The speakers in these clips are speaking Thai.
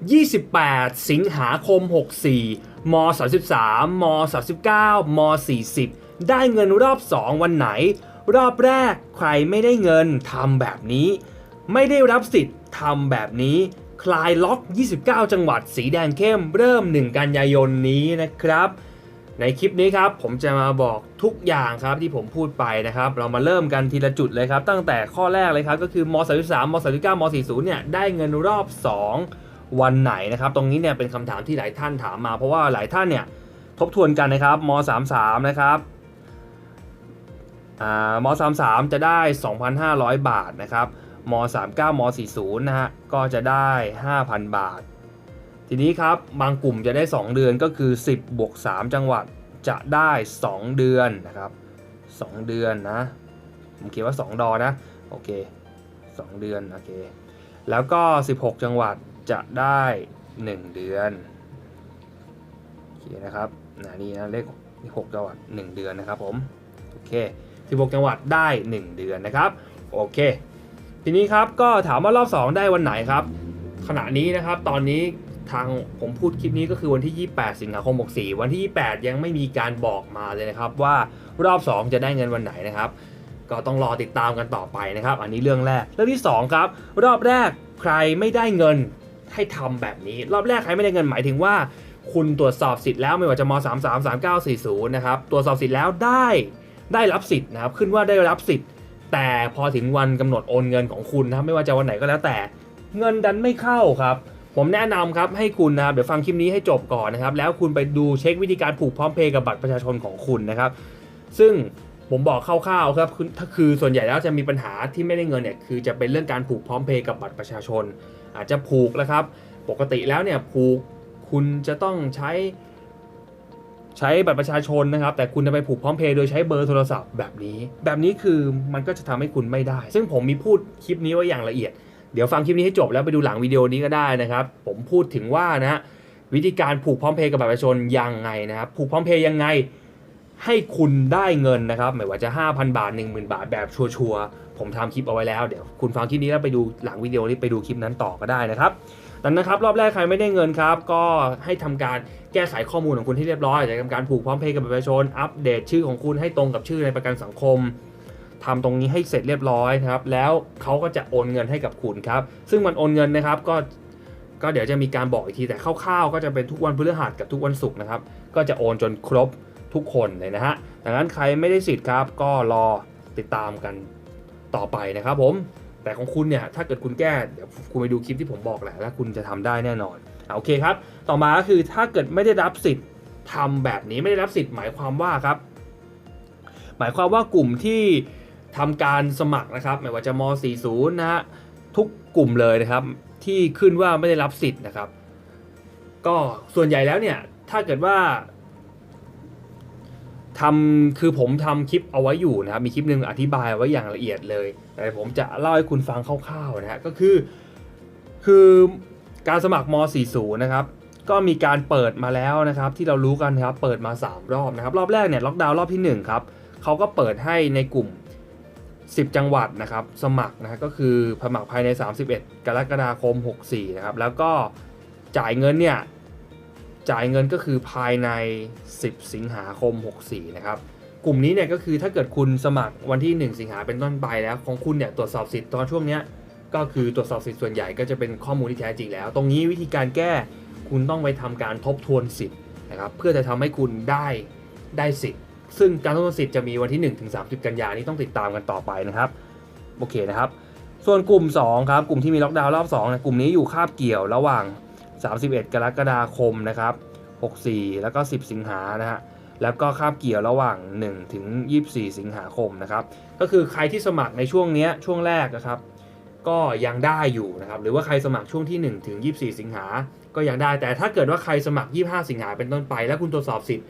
28 สิงหาคม 64 ม 33 ม 39 ม 40 ได้เงินรอบ 2 วันไหน รอบแรกใครไม่ได้เงินทำแบบนี้ ไม่ได้รับสิทธิ์ทำแบบนี้ คลายล็อก 29 จังหวัด สีแดงเข้มเริ่ม 1 กันยายนนี้นะครับ ในคลิปนี้ครับผมจะมาบอกทุกอย่างครับที่ผมพูดไปนะครับ เรามาเริ่มกันทีละจุดเลยครับ ตั้งแต่ข้อแรกเลยครับก็คือม 33 ม 39 ม 40 เนี่ยได้เงินรอบ 2 วันไหนนะครับ ตรงนี้เนี่ยเป็นคำถามที่หลายท่านถามมา เพราะว่าหลายท่านเนี่ยทบทวนกันนะครับม33นะครับอ่าม33 จะได้ 2,500 บาทนะครับม39ม40นะฮะก็จะได้ 5,000 บาท ทีนี้ครับบางกลุ่มจะได้ 2 เดือนก็คือ 10บวก3จังหวัดจะได้ 2 เดือนนะครับ2เดือนนะผมเขียนว่า 2 ดอนะโอเค2เดือนโอเคแล้วก็ 16 จังหวัด จะได้ 1 เดือนโอเคนะครับนะนี่นะเลข6จังหวัด 1 เดือนนะครับผมโอเค16จังหวัดได้ 1 เดือนนะครับโอเค ทีนี้ครับก็ถามว่ารอบ 2 ได้วันไหนครับ ขณะนี้นะครับตอนนี้ทางผมพูดคลิปนี้ก็คือวันที่ 28 สิงหาคม 64 วันที่ 28 ยังไม่มีการบอกมาเลยนะครับว่ารอบ 2 จะได้เงินวันไหนนะครับ ก็ต้องรอติดตามกันต่อไปนะครับ อันนี้เรื่องแรก เรื่องที่ 2 ครับ รอบแรกใครไม่ได้เงิน ให้ทำแบบนี้ รอบแรกใครไม่ได้เงินหมายถึงว่า คุณตรวจสอบสิทธิ์แล้วไม่ว่าจะม 33 39 40 นะครับตรวจสอบสิทธิ์แล้วได้ได้รับสิทธิ์นะครับขึ้นว่าได้รับสิทธิ์ แต่พอถึงวันกำหนดโอนเงินของคุณนะครับไม่ว่าจะวันไหนก็แล้วแต่ เงินดันไม่เข้าครับผมแนะนำครับให้คุณนะครับเดี๋ยวฟังคลิปนี้ให้จบก่อนนะครับ แล้วคุณไปดูเช็ควิธีการผูกพร้อมเพย์กับบัตรประชาชนของคุณนะครับ ซึ่ง ผมบอกคร่าวๆครับคือถ้าคือส่วนใหญ่แล้วจะมีปัญหาที่ไม่ได้เงินเนี่ยคือจะเป็นเรื่องการผูกพร้อมเพย์กับบัตรประชาชน อาจจะผูกแล้วครับ ปกติแล้วเนี่ยผูกคุณจะต้องใช้ใช้บัตรประชาชนนะครับ แต่คุณจะไปผูกพร้อมเพย์โดยใช้เบอร์โทรศัพท์แบบนี้ แบบนี้คือมันก็จะทำให้คุณไม่ได้ ซึ่งผมมีพูดคลิปนี้ไว้อย่างละเอียด เดี๋ยวฟังคลิปนี้ให้จบแล้วไปดูหลังวิดีโอนี้ก็ได้นะครับ ผมพูดถึงว่านะวิธีการผูกพร้อมเพย์กับบัตรประชาชนยังไงนะครับ ผูกพร้อมเพย์ยังไง ให้คุณได้เงินนะครับไม่ว่าจะ 5,000 บาท 10,000 บาทแบบชัวร์ๆผมทำคลิปเอาไว้แล้วเดี๋ยวคุณฟังคลิปนี้แล้วไปดูหลังวิดีโอนี้ไปดูคลิปนั้นต่อก็ได้นะครับดังนั้นครับรอบแรกใครไม่ได้เงินครับ ก็ให้ทำการแก้ไขข้อมูลของคุณที่เรียบร้อยจะทำการผูกพร้อมเพย์กับประชาชนอัปเดตชื่อของคุณให้ตรงกับชื่อในประกันสังคมทำตรงนี้ให้เสร็จเรียบร้อยนะครับ แล้วเขาก็จะโอนเงินให้กับคุณครับ ซึ่งมันโอนเงินนะครับก็ก็เดี๋ยวจะมีการบอกอีกทีแต่คร่าวๆก็จะเป็นทุกวันพฤหัสกับทุกวันศุกร์นะครับ ก็จะโอนจนครบ ทุกคนเลยนะฮะดังนั้นใครไม่ได้สิทธิ์ครับ ก็รอติดตามกันต่อไปนะครับผม แต่ของคุณเนี่ยถ้าเกิดคุณแก้เดี๋ยวคุณไปดูคลิปที่ผมบอกแหละแล้วคุณจะทำได้แน่นอนโอเคครับ ต่อมาก็คือถ้าเกิดไม่ได้รับสิทธิ์ทำแบบนี้ไม่ได้รับสิทธิ์หมายความว่าครับ หมายความว่ากลุ่มที่ทำการสมัครนะครับไม่ว่าจะม 40 นะฮะทุกกลุ่มเลยนะครับ ที่ขึ้นว่าไม่ได้รับสิทธิ์นะครับ ก็ส่วนใหญ่แล้วเนี่ยถ้าเกิดว่า ทำคือผมทำคลิปเอาไว้อยู่นะครับ มีคลิปหนึ่งอธิบายไว้อย่างละเอียดเลย แต่ผมจะเล่าให้คุณฟังคร่าวๆนะฮะก็คือ คือการสมัครม 40 นะครับ ก็มีการเปิดมาแล้วนะครับ ที่เรารู้กันนะครับ เปิดมา 3 รอบนะครับ รอบแรกเนี่ยล็อกดาวน์รอบที่ 1 ครับเขาก็เปิดให้ในกลุ่ม 10 จังหวัดนะครับ สมัครนะฮะก็คือสมัครภายใน 31 กรกฎาคม 64 นะครับ แล้วก็จ่ายเงินเนี่ย จ่ายเงินก็คือภายใน 10 สิงหาคม 64 นะครับ กลุ่มนี้เนี่ยก็คือถ้าเกิดคุณสมัครวันที่ 1 สิงหาเป็นต้นไปแล้ว ของคุณเนี่ยตรวจสอบสิทธิ์ตอนช่วงเนี้ยก็คือตรวจสอบสิทธิ์ส่วนใหญ่ก็จะเป็นข้อมูลที่แท้จริงแล้ว ตรงนี้วิธีการแก้คุณต้องไปทำการทบทวนสิทธิ์นะครับเพื่อจะทำให้คุณได้ได้สิทธิ์ ซึ่งการทบทวนสิทธิ์จะมีวันที่ 1 ถึง 30 กันยานนี้ต้องติดตามกันต่อไปนะครับโอเคนะครับ ส่วนกลุ่ม2ครับกลุ่มที่มีล็อกดาวน์รอบ2นะกลุ่มนี้อยู่คาบเกี่ยวระหว่าง 31 กรกฎาคมนะครับ 64 แล้วก็ 10 สิงหานะฮะแล้วก็คาบเกี่ยวระหว่าง 1 ถึง 24 สิงหาคมนะครับ ก็คือใครที่สมัครในช่วงนี้ช่วงแรกนะครับ ก็ยังได้อยู่นะครับ หรือว่าใครสมัครช่วงที่ 1 ถึง 24 สิงหา ก็ยังได้ แต่ถ้าเกิดว่าใครสมัคร 25 สิงหาเป็นต้นไป แล้วคุณตรวจสอบสิทธิ์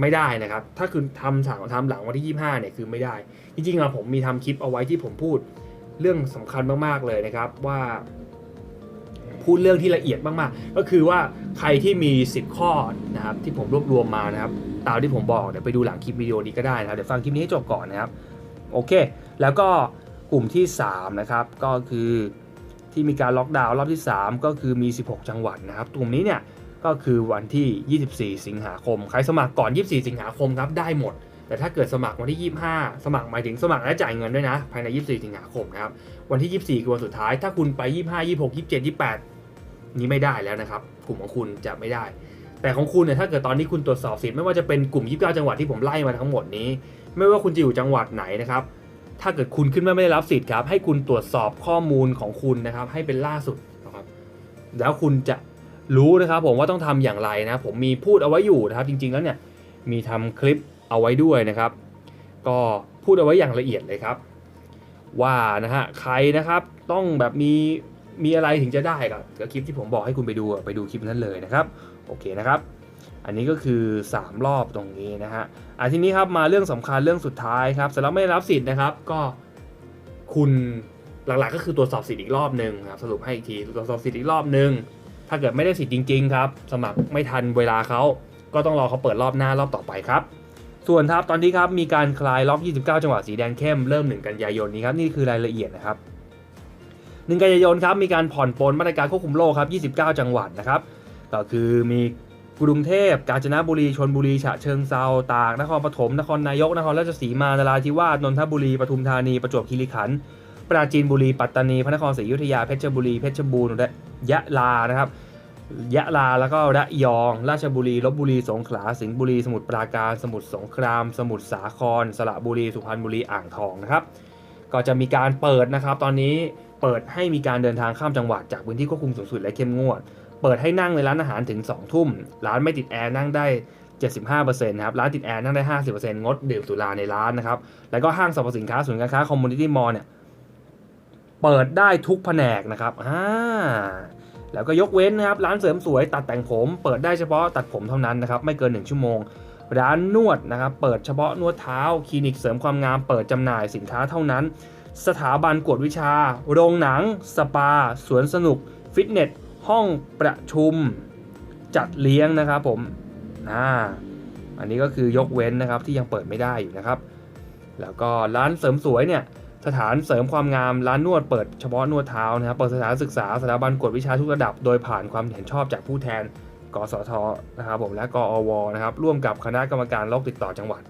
ไม่ได้นะครับ ถ้าคุณทำสั่งทำหลังวันที่ 25 เนี่ยคือไม่ได้ จริงๆอะผมมีทำคลิปเอาไว้ที่ผมพูดเรื่องสำคัญมากๆเลยนะครับว่า พูดเรื่องที่ละเอียดมากๆ ก็คือว่าใครที่มี 10 ข้อนะครับที่ผมรวบรวมมานะครับตามที่ผมบอกเดี๋ยวไปดูหลังคลิปวิดีโอนี้ก็ได้นะครับเดี๋ยวฟังคลิปนี้ให้จบก่อนนะครับโอเค แล้วก็กลุ่มที่3นะครับก็คือที่มีการล็อกดาวน์รอบที่ 3 ก็คือมี 16 จังหวัดนะครับกลุ่มนี้เนี่ยก็คือวันที่ 24 สิงหาคม ใครสมัครก่อน 24 สิงหาคมครับได้หมด แต่ถ้าเกิดสมัครวันที่ 25 สมัครหมายถึงสมัครและจ่ายเงินด้วยนะ ภายใน 24 สิงหาคมนะครับ วันที่ 24 คือวันสุดท้าย ถ้าคุณไป 25 26 27 28 นี้ไม่ได้แล้วนะครับ กลุ่มของคุณจะไม่ได้ แต่ของคุณเนี่ยถ้าเกิดตอนนี้คุณตรวจสอบสิทธิ์ไม่ว่าจะเป็นกลุ่ม 29 จังหวัดที่ผมไล่มาทั้งหมดนี้ ไม่ว่าคุณจะอยู่จังหวัดไหนนะครับถ้าเกิดคุณขึ้นมาไม่ได้รับสิทธิ์ครับให้คุณตรวจสอบข้อมูลของคุณนะครับ ให้เป็นล่าสุดนะครับแล้วคุณจะรู้นะครับผมว่าต้องทำอย่างไรนะ ผมมีพูดเอาไว้อยู่นะครับ จริง ๆ แล้วเนี่ยมีทำคลิปเอาไว้ด้วยนะครับ ก็พูดเอาไว้อย่างละเอียดเลยครับ ว่านะฮะใครนะครับต้องแบบมี มีอะไรถึงจะได้กับกับคลิปที่ผมบอกให้คุณไปดูไปดูคลิปนั้นเลยนะครับ โอเคนะครับ อันนี้ก็คือ 3 รอบตรงนี้นะฮะอะทีนี้ครับมาเรื่องสำคัญเรื่องสุดท้ายครับสำหรับไม่รับสิทธิ์นะครับ ก็คุณหลักๆก็คือตรวจสอบสิทธิ์อีกรอบหนึ่งครับสรุปให้อีกทีตรวจสอบสิทธิ์อีกรอบหนึ่งถ้าเกิดไม่ได้สิทธิ์จริง ๆ ครับ สมัครไม่ทันเวลาเขาก็ต้องรอเขาเปิดรอบหน้ารอบต่อไปครับส่วนครับตอนนี้ครับมีการคลายล็อก 29 จังหวัดสีแดงเข้มเริ่ม 1 กันยายนนี้ครับนี่คือรายละเอียดนะครับ 1 กันยายนครับมีการผ่อนปลนมาตรการควบคุมโรคครับ 29 จังหวัดนะครับก็คือมีกรุงเทพ กาญจนบุรีชลบุรี ฉะเชิงเซา ตาก นครปฐม นครนายก นครราชสีมา นราธิวาส นนทบุรี ปทุมธานี ประจวบคีรีขันธ์ ปราจีนบุรี ปัตตานี พระนครศรีอยุธยา เพชรบุรี เพชรบูรณ์และยะลา นะครับ ยะลา แล้วก็ระยอง ราชบุรี ลบบุรี สงขลา สิงห์บุรี สมุทรปราการ สมุทรสงคราม สมุทรสาคร สระบุรี สุพรรณบุรี อ่างทอง นะครับ ก็จะมีการเปิดนะครับ ตอนนี้ เปิดให้มีการเดินทางข้ามจังหวัดจากพื้นที่ควบคุมสูงสุดและเข้มงวด เปิดให้นั่งในร้านอาหารถึง 2 ทุ่ม ร้านไม่ติดแอร์นั่งได้ 75%นะครับ ร้านติดแอร์นั่งได้ 50%งดดื่มสุราในร้านนะครับ แล้วก็ห้างสรรพสินค้าศูนย์การค้าคอมมูนิตี้มอลล์เนี่ย เปิดได้ทุกแผนกนะครับ อ่า แล้วก็ยกเว้นนะครับ ร้านเสริมสวยตัดแต่งผม เปิดได้เฉพาะตัดผมเท่านั้นนะครับ ไม่เกิน 1 ชั่วโมงร้านนวดนะครับ เปิดเฉพาะนวดเท้า คลินิกเสริมความงาม เปิดจำหน่ายสินค้าเท่านั้น สถาบันกวดวิชา โรงหนัง สปา สวนสนุก ฟิตเนส ห้องประชุม จัดเลี้ยงนะครับผมอ่าอันนี้ก็คือยกเว้นนะครับที่ยังเปิดไม่ได้อยู่นะครับ แล้วก็ร้านเสริมสวยเนี่ยสถานเสริมความงามร้านนวดเปิดเฉพาะนวดเท้านะครับเปิดสถานศึกษาสถาบันกวดวิชาทุกระดับ โดยผ่านความเห็นชอบจากผู้แทนกสทนะครับผมและกอวนะครับร่วมกับคณะกรรมการโรคติดต่อจังหวัด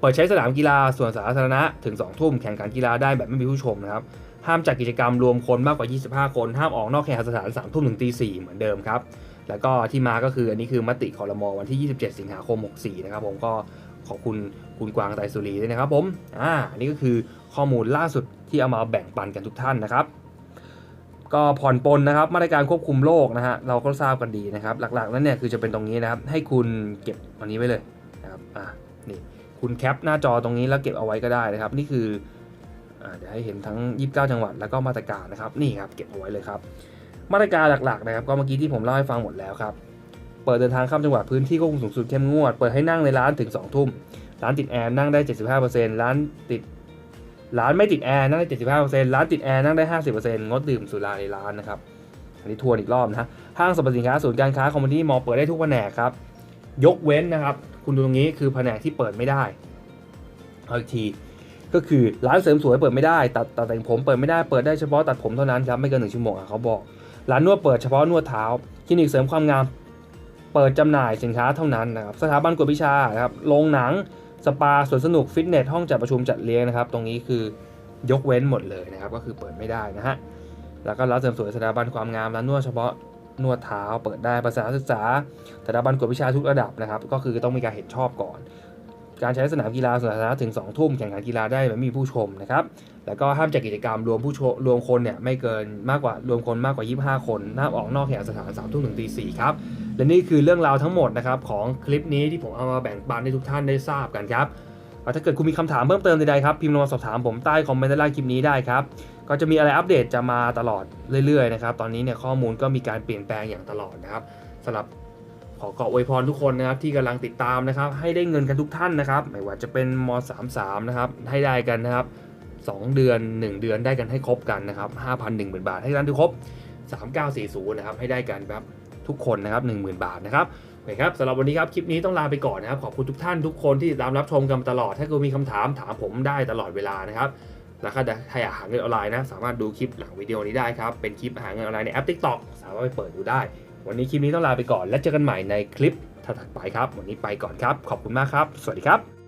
เปิดใช้สนามกีฬาส่วนสาธารณะถึง 2 ทุ่มแข่งขันกีฬาได้แบบไม่มีผู้ชมนะครับ ห้ามจัดกิจกรรมรวมคนมากกว่า 25 คน ห้ามออกนอกเคหสถาน 3 ทุ่มถึงตี4เหมือนเดิมครับ แล้วก็ที่มาก็คืออันนี้คือมติคอรมอวันที่ 27 สิงหาคม 64 นะครับผมก็ขอบคุณคุณกวางไตสุรีด้วยนะครับผม อ่าอันนี้ก็คือข้อมูลล่าสุดที่เอามาแบ่งปันกันทุกท่านนะครับ ก็ผ่อนปลนนะครับ มาตรการควบคุมโรคนะฮะ เราก็ทราบกันดีนะครับ หลักๆ นั้นเนี่ยคือจะเป็นตรงนี้นะครับ ให้คุณเก็บอันนี้ไว้เลยนะครับ อ่านี่ คุณแคปหน้าจอตรงนี้แล้วเก็บเอาไว้ก็ได้นะครับ นี่คืออ่าเดี๋ยวให้เห็นทั้ง 29 จังหวัดแล้วก็มาตรการนะครับนี่ครับเก็บเอาไว้เลยครับ มาตรการหลักๆนะครับก็เมื่อกี้ที่ผมเล่าให้ฟังหมดแล้วครับเปิดเดินทางข้ามจังหวัดพื้นที่ควบคุมสูงสุดเข้มงวด เปิดให้นั่งในร้านถึง 2 ทุ่ม ร้านติดแอร์นั่งได้ 75%ร้านติดร้านไม่ติดแอร์นั่งได้ 75%ร้านติดแอร์นั่งได้ 50%งดดื่มสุราในร้านนะครับอันนี้ทวนอีกรอบนะห้างสรรพสินค้าศูนย์การค้าคอมมูนิตี้มอลเปิดได้ทุกแผนกครับยกเว้นนะครับ คุณดูตรงนี้คือแผนกที่เปิดไม่ได้เอาอีกทีก็คือร้านเสริมสวยเปิดไม่ได้ ตัดตัดแต่งผมเปิดไม่ได้เปิดได้เฉพาะตัดผมเท่านั้นครับไม่เกินหนึ่งชั่วโมงอะเขาบอกร้านนวดเปิดเฉพาะนวดเท้าคลินิกเสริมความงาม เปิดจำหน่ายสินค้าเท่านั้นนะครับสถาบันกวดวิชานะครับโรงหนังสปาสวนสนุกฟิตเนสห้องจัดประชุมจัดเลี้ยงนะครับ ตรงนี้คือยกเว้นหมดเลยนะครับ ก็คือเปิดไม่ได้นะฮะแล้วก็ร้านเสริมสวยสถาบันความงามร้านนวดเฉพาะ นวดเท้า เปิดได้ภาษาศึกษาสถาบันกวดวิชาทุกระดับนะครับ ก็คือต้องมีการเห็นชอบก่อน การใช้สนามกีฬาสาธารณะถึง2ทุ่มแข่งขันกีฬาได้แบบไม่มีผู้ชมนะครับ แล้วก็ห้ามจัดกิจกรรมรวมผู้ชมรวมคนเนี่ยไม่เกินมากกว่ารวมคนมากกว่า 25 คนห้ามออกนอกเคหสถาน3ทุ่มถึงตี4ครับและนี่คือเรื่องราวทั้งหมดนะครับของคลิปนี้ที่ผมเอามาแบ่งปันให้ทุกท่านได้ทราบกันครับ ถ้าเกิดคุณมีคำถามเพิ่มเติมใดๆครับพิมพ์ลงมาสอบถามผมใต้คอมเมนต์ด้านล่างคลิปนี้ได้ครับก็จะมีอะไรอัปเดตจะมาตลอดเรื่อยๆนะครับตอนนี้เนี่ยข้อมูลก็มีการเปลี่ยนแปลงอย่างตลอดนะครับสำหรับขอเกาะอวยพรทุกคนนะครับที่กำลังติดตามนะครับ ให้ได้เงินกันทุกท่านนะครับ ไม่ว่าจะเป็นม .33 นะครับให้ได้กันนะครับ 2 เดือน 1 เดือนได้กันให้ครบกันนะครับ5,001 บาทให้กันทุกครบ 3940 นะครับให้ได้กันครับทุกคนนะครับ10,000 บาทนะครับ โอเครับสำหรับวันนี้ครับ คลิปนี้ต้องลาไปก่อนนะครับ ขอบคุณทุกท่านทุกคนที่ติดตามรับชมกันตลอด ถ้าคุณมีคำถามถามผมได้ตลอดเวลานะครับแล้วก็ถ้าอยากหาเงินออนไลน์นะ สามารถดูคลิปหลังวิดีโอนี้ได้ครับ เป็นคลิปหาเงินออนไลน์ในแอป TikTok สามารถไปเปิดดูได้ วันนี้คลิปนี้ต้องลาไปก่อน แล้วเจอกันใหม่ในคลิปถัดไปครับ วันนี้ไปก่อนครับ ขอบคุณมากครับ สวัสดีครับ